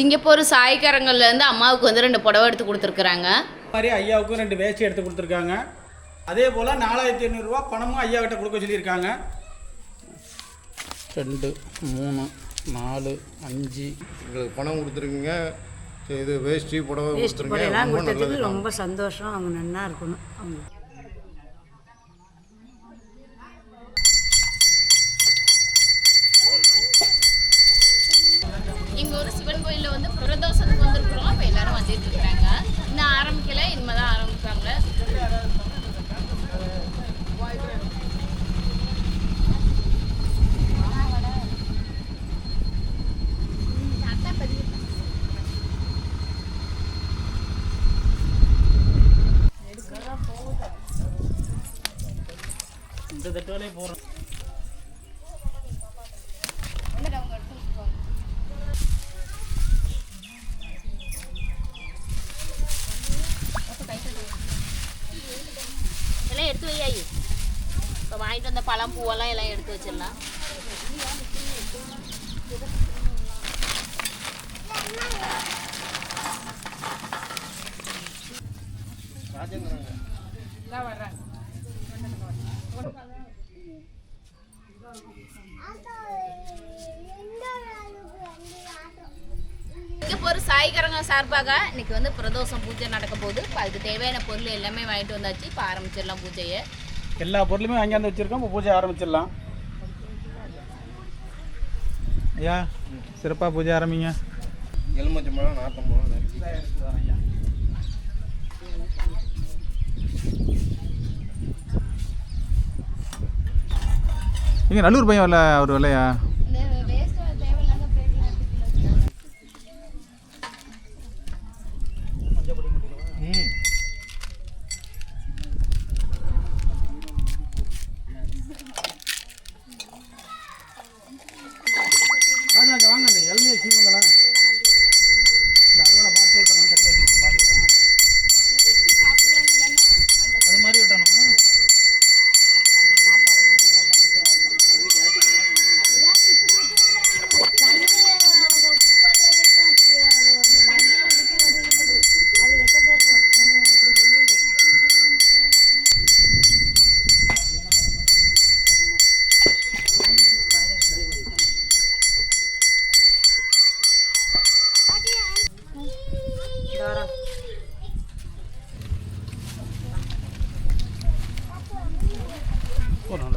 Singapore சாய்க்காரங்கள்லேருந்து அம்மாவுக்கு வந்து ரெண்டு புடவை எடுத்து கொடுத்துருக்குறாங்க. மாதிரி ஐயாவுக்கும் ரெண்டு வேஷ்டி எடுத்து கொடுத்துருக்காங்க. அதே போல் நாலாயிரத்தி ஐநூறுரூவா பணமும் ஐயா கிட்ட கொடுக்க சொல்லியிருக்காங்க. ரெண்டு மூணு நாலு அஞ்சு. எங்களுக்கு பணம் கொடுத்துருக்கீங்க. இது வேஷ்டி புடவை கொடுத்துருங்க ரொம்ப சந்தோஷம். அவங்க நன்னா இருக்கணும். அவங்க இந்த தட்டு வேலையை போகிறோம் எல்லாம் எடுத்து வை ஐயோ. இப்போ வாங்கிட்டு வந்த பழம் பூவெல்லாம் எல்லாம் எடுத்து வச்சிடலாம். சிங்கப்பூர் சாய்கரங்க சார்பாக இன்னைக்கு வந்து பிரதோஷம் பூஜை நடக்க போகுது. இப்போ அதுக்கு தேவையான பொருள் எல்லாமே வாங்கிட்டு வந்தாச்சு. இப்போ ஆரம்பிச்சிடலாம் பூஜையை. எல்லா பொருளுமே வாங்கியாந்து வச்சுருக்கோம். இப்போ பூஜை ஆரம்பிச்சிடலாம். ஐயா சிறப்பாக பூஜை ஆரம்பிங்க. எலுமிச்சை பழம் நாற்பது நறுக்கி. இங்கே நல்லூர் பையன் வரல அவர் வரலையா? ஒரு நல்ல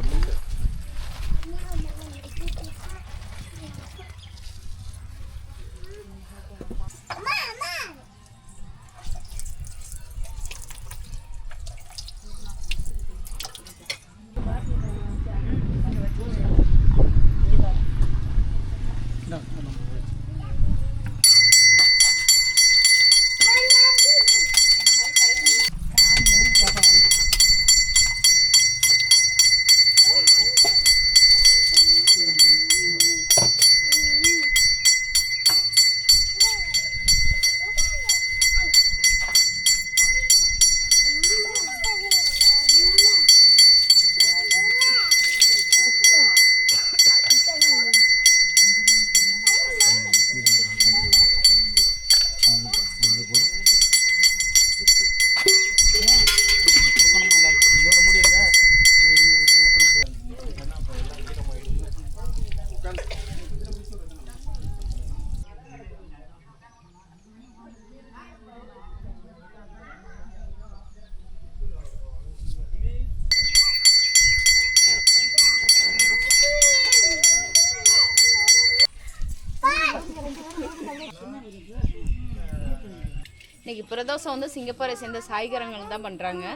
இன்னைக்கு பிரதோஷம் வந்து சிங்கப்பூரை சேர்ந்த சாய்கரங்கள் தான் பண்ணுறாங்க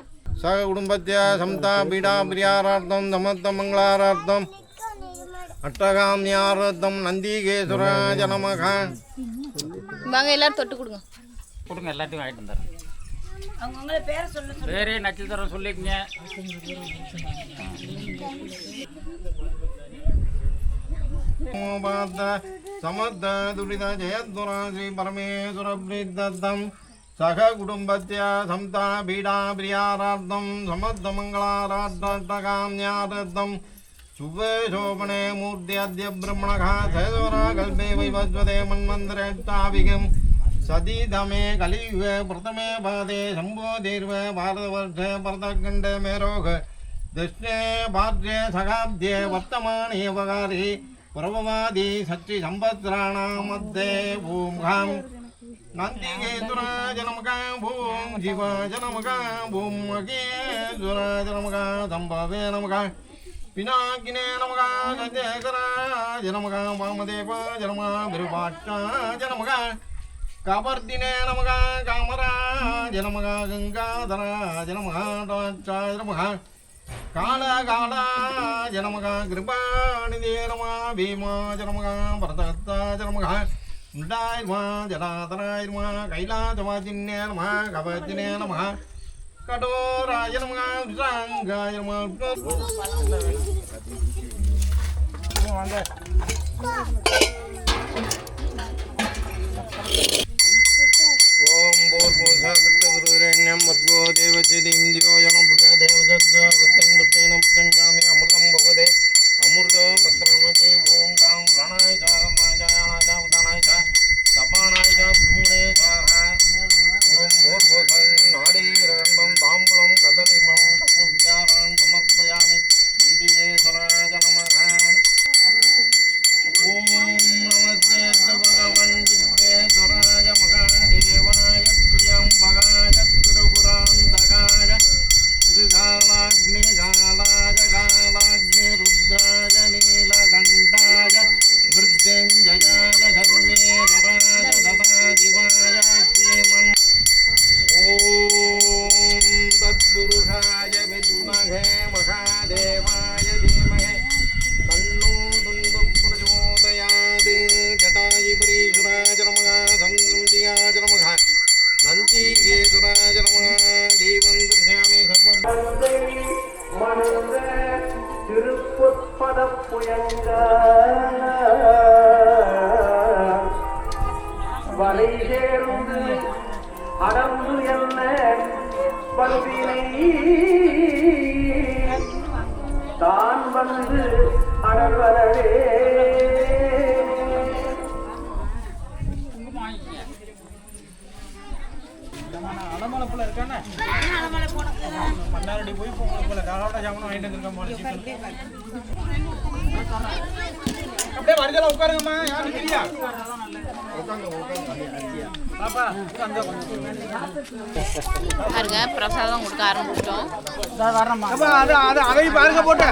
சக குடும்பத்திய சம்தா பீடா பிரியாரார்த்தம் சமத்த மங்களாரார்த்தம். அட்டகாமியாரார்த்தம் நந்திகேஸ்வர ஜனமகான் வாங்க எல்லாரும் தொட்டு கொடுங்க. கொடுங்க எல்லாத்தையும் வாங்கிட்டு வந்துடுறேன். அவங்கவுங்கள பேரை சொல்ல நட்சத்திரம் சொல்லிக்கங்க. சமத்த துரித ஜெயத்வரா ஸ்ரீ பரமேஸ்வர பிரீத்தம் सह कुटुंब संता पीड़ा प्रियाराधम शुभ शोभणे मूर्ति अद्य ब्रह्मण सहरा कल वैवस्वते मन्मंत्रे प्रथमे पादे शंभो भारतवर्ष प्रतखंड मेरोग दृष्णे भाद्य सगाद्य वर्तमान उपकारी प्रभवादि सचि भूमि నందికేతురా జనమగా భూం జీవ జనమగా భూమకేతురా జనమగా దంభవే నమగా పినాకినే నమగా జయకరా జనమగా వామదేవ జనమ బిరుభాక్ష జనమగా కబర్దినే నమగా కామరా జనమగా గంగాధర జనమగా జనమగా కాళ కాళ జనమగా కృపాణి జనమా భీమా జనమగా భరత జనమగా đại ma giờ là đại ma cái là cho ma chín nè ma cà về chín nè ma cả đồ ra giờ ma răng ra giờ ma Om Bor Bor Sadh தான் வந்து அடர்வரவே அலமலப்புல இருக்கானே? மன்னாரடி போய் போகணும் போல காலாவட ஜாமனும் வாங்கிட்டு வந்திருக்கேன் போல அப்படியே வருதல உட்காருங்கம்மா யாரும் இல்லையா பாருங்க பிரசாதம் கொடுக்க ஆரம்பிச்சிட்டோம். அப்பா அது அது அதை பாருங்க போட்டு.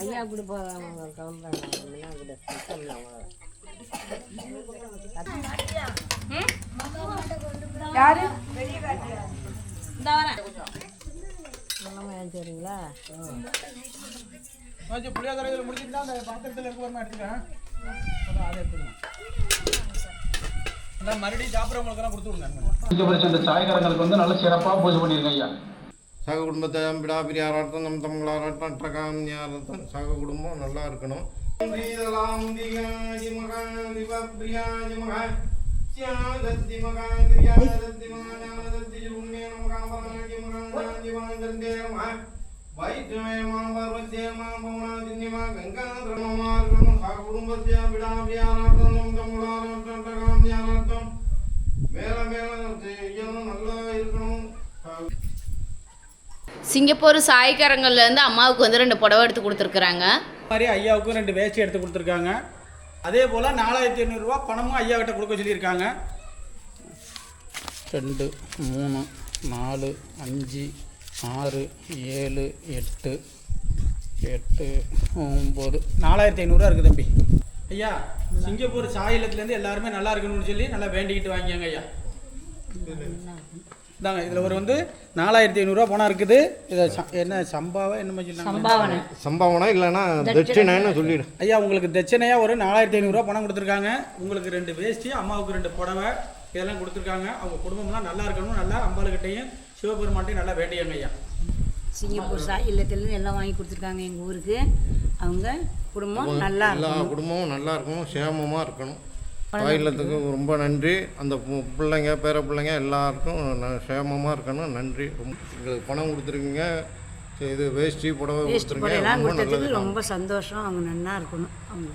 ஐயா கூட போவாங்க கிளம்புறாங்க கூட சரிங்களா முடிச்சுட்டு அந்த பாத்திரத்தில் இருக்க எடுத்துக்கிறேன். அதான் அதை எடுத்துக்கலாம். சாயக்காரங்களுக்கு வந்து நல்ல சிறப்பாக பூஜை பண்ணியிருக்கேன் ஐயா. சக குடும்பத்தை விடா பிரியாராட்டம் நம் தமிழாராட்டம் சக குடும்பம் நல்லா இருக்கணும். மகா பிரியாஜி மகா மகா இருக்கணும் நல்லா இருக்கணும் சிங்கப்பூர் சாய்க்காரங்கள்லேருந்து அம்மாவுக்கு வந்து ரெண்டு புடவை எடுத்து கொடுத்துருக்குறாங்க. மாதிரி ஐயாவுக்கும் ரெண்டு வேஷ்டி எடுத்து கொடுத்துருக்காங்க. அதே போல் நாலாயிரத்தி ஐநூறுரூவா பணமும் ஐயா கிட்ட கொடுக்க சொல்லியிருக்காங்க. ரெண்டு மூணு நாலு அஞ்சு ஆறு ஏழு எட்டு எட்டு ஒம்பது. நாலாயிரத்தி ஐநூறுரூவா இருக்குது தம்பி. ஐயா சிங்கப்பூர் சாயிலத்துலேருந்து எல்லாருமே நல்லா இருக்கணும்னு சொல்லி நல்லா வேண்டிக்கிட்டு வாங்கியாங்க ஐயா. இதாங்க இதில் ஒரு வந்து நாலாயிரத்தி ஐநூறுரூவா பணம் இருக்குது. இதை ச- என்ன சம்பாவா என்னமோ சொன்னாங்க? சம்பாவனா. இல்லைன்னா தட்சிணைன்னு சொல்லிடு. ஐயா உங்களுக்கு தட்சணையாக ஒரு நாலாயிரத்தி ஐநூறுரூவா பணம் கொடுத்துருக்காங்க. உங்களுக்கு ரெண்டு வேஷ்டி அம்மாவுக்கு ரெண்டு புடவை இதெல்லாம் கொடுத்துருக்காங்க. அவங்க குடும்பம்லாம் நல்லா இருக்கணும் நல்லா அம்பாளுக்கிட்டையும் சிவபெருமான்ட்டையும் நல்லா வேண்டியங்க ஐயா. சிங்கப்பூர் சாய் இல்லத்துலேருந்து எல்லாம் வாங்கி கொடுத்துருக்காங்க எங்கள் ஊருக்கு. அவங்க குடும்பம் நல்லா எல்லா குடும்பமும் நல்லா இருக்கணும் சேமமாக இருக்கணும். தாயில்லத்துக்கு ரொம்ப நன்றி. அந்த பிள்ளைங்க பேர பிள்ளைங்க எல்லாருக்கும் சேமமாக இருக்கணும். நன்றி. ரொம்ப எங்களுக்கு பணம் கொடுத்துருக்கீங்க. இது வேஷ்டி புடவை புடவைலாம் ரொம்ப நல்லது. ரொம்ப சந்தோஷம். அவங்க நல்லா இருக்கணும். அவங்க